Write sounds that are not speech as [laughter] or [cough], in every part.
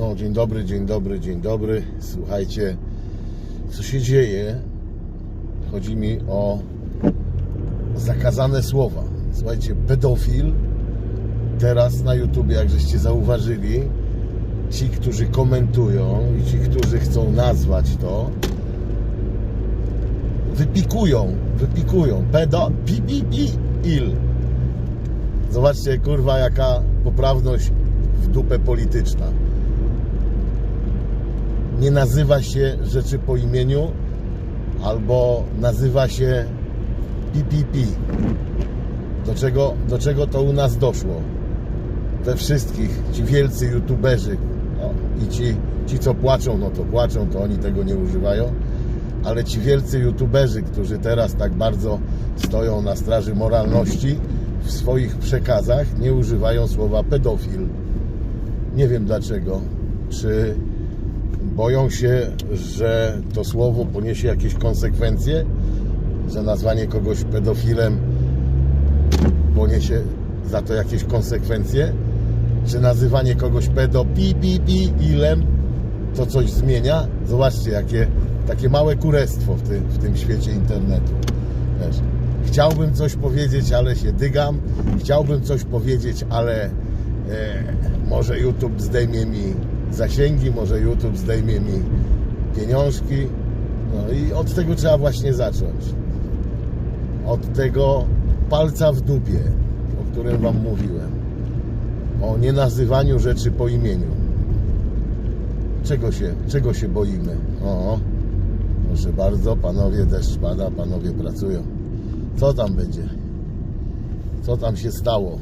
No, dzień dobry, dzień dobry, dzień dobry. Słuchajcie, co się dzieje? Chodzi mi o zakazane słowa. Słuchajcie, pedofil teraz na YouTubie, jak żeście zauważyli, ci, którzy komentują i ci, którzy chcą nazwać to, wypikują, wypikują. Pedo, pi, pi, pi, il. Zobaczcie, kurwa, jaka poprawność w dupę polityczna. Nie nazywa się rzeczy po imieniu, albo nazywa się PPP. Do czego, do czego to u nas doszło? We wszystkich, ci wielcy youtuberzy o, i ci, ci, co płaczą, no to płaczą, to oni tego nie używają, ale ci wielcy youtuberzy, którzy teraz tak bardzo stoją na straży moralności, w swoich przekazach nie używają słowa pedofil. Nie wiem dlaczego. Czy boją się, że to słowo poniesie jakieś konsekwencje? Że nazwanie kogoś pedofilem poniesie za to jakieś konsekwencje? Czy nazywanie kogoś pedo pi, pi, pi, ilem to coś zmienia? Zobaczcie, jakie takie małe kurestwo w tym, w tym świecie internetu. Wiesz, chciałbym coś powiedzieć, ale się dygam. Chciałbym coś powiedzieć, ale e, może YouTube zdejmie mi zasięgi, może YouTube zdejmie mi pieniążki. No i od tego trzeba właśnie zacząć. Od tego palca w dupie, o którym Wam mówiłem. O nienazywaniu rzeczy po imieniu. Czego się, czego się boimy? O, proszę bardzo, panowie deszcz pada, panowie pracują. Co tam będzie? Co tam się stało?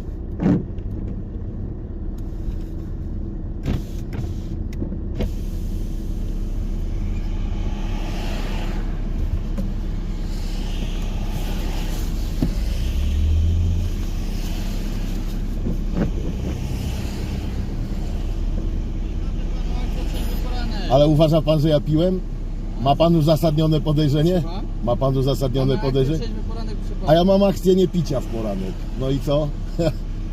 Ale uważa pan, że ja piłem? Ma pan uzasadnione podejrzenie? Słucham? Ma pan uzasadnione podejrzenie? A ja mam akcję nie picia w poranek. No i co? [laughs]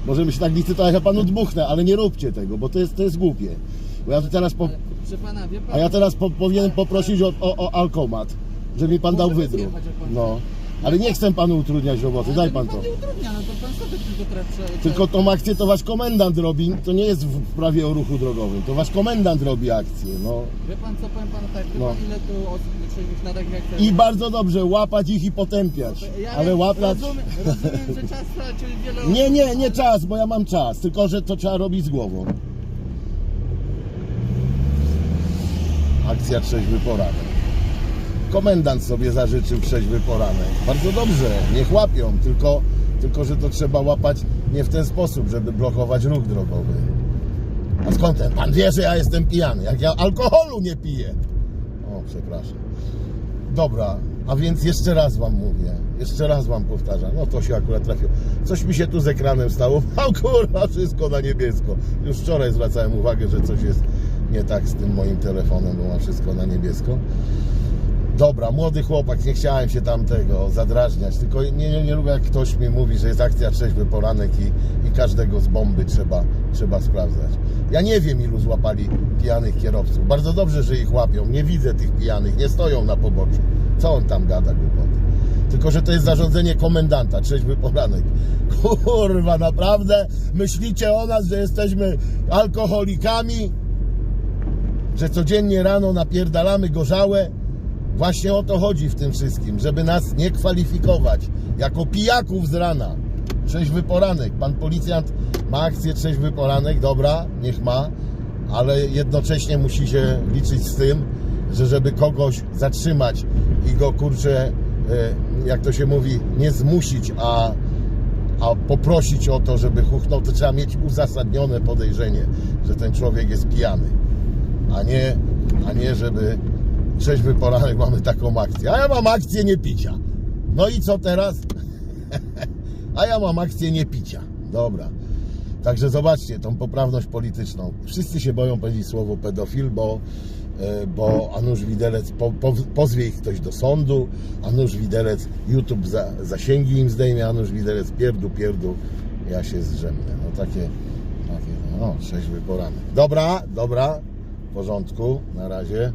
Możemy się tak licytować, ja panu dmuchnę, ale nie róbcie tego, bo to jest, to jest głupie. Bo ja tu teraz po, Ale, Proszę pana, wie pan... a ja teraz po, powinienem poprosić o, o, o alkomat, żeby mi pan dał wydruk. No. Ale nie chcę panu utrudniać roboty, daj pan to. nie utrudnia, no to pan sobie tylko trepcze... Tylko tą akcję to wasz komendant robi, to nie jest w prawie o ruchu drogowym, to wasz komendant robi akcję, no. Wie pan co, powiem panu tak, wie No. pan ile tu osób trzeźwych na tak jak ten... I bardzo dobrze, łapać ich i potępiać. Ja Ale łapać... Rozumiem, rozumiem, że czas stracił wiele Nie, osób, nie, nie ale- czas, bo ja mam czas, tylko że to trzeba robić z głową. Akcja trzeźwy poranek. Komendant sobie zażyczył trzeźwy poranek. Bardzo dobrze, niech łapią, tylko, tylko że to trzeba łapać nie w ten sposób, żeby blokować ruch drogowy. A skąd ten? Pan wie, że ja jestem pijany, jak ja alkoholu nie piję. O, przepraszam. Dobra, a więc jeszcze raz wam mówię, jeszcze raz wam powtarzam, no to się akurat trafiło. Coś mi się tu z ekranem stało, [laughs] o kurwa, wszystko na niebiesko. Już wczoraj zwracałem uwagę, że coś jest nie tak z tym moim telefonem, bo ma wszystko na niebiesko. Dobra, młody chłopak, nie chciałem się tam tego zadrażniać, tylko nie, nie, nie lubię jak ktoś mi mówi, że jest akcja trzeźwy poranek i, i każdego z bomby trzeba, trzeba sprawdzać. Ja nie wiem ilu złapali pijanych kierowców. Bardzo dobrze, że ich łapią. Nie widzę tych pijanych, nie stoją na poboczu. Co on tam gada głupoty? Tylko, że to jest zarządzenie komendanta, trzeźwy poranek. [laughs] Kurwa, naprawdę? Myślicie o nas, że jesteśmy alkoholikami? Że codziennie rano napierdalamy gorzałe? Właśnie o to chodzi w tym wszystkim, żeby nas nie kwalifikować jako pijaków z rana. Trzeźwy poranek. Pan policjant ma akcję trzeźwy poranek, dobra, niech ma, ale jednocześnie musi się liczyć z tym, że żeby kogoś zatrzymać i go kurczę, e, jak to się mówi, nie zmusić, a, a poprosić o to, żeby huchnął, to trzeba mieć uzasadnione podejrzenie, że ten człowiek jest pijany a nie, a nie żeby trzeźwy poranek mamy taką akcję. A ja mam akcję nie picia. No i co teraz? [laughs] a ja mam akcję nie picia. Dobra. Także zobaczcie tą poprawność polityczną. Wszyscy się boją powiedzieć słowo pedofil, bo, e, bo a nuż widelec po, po, pozwie ich ktoś do sądu, a nuż widelec YouTube za, zasięgi im zdejmie, a nuż widelec pierdu, pierdu, ja się zrzemnę. No takie, takie no, trzeźwy poranek. Dobra, dobra, porządku, na razie.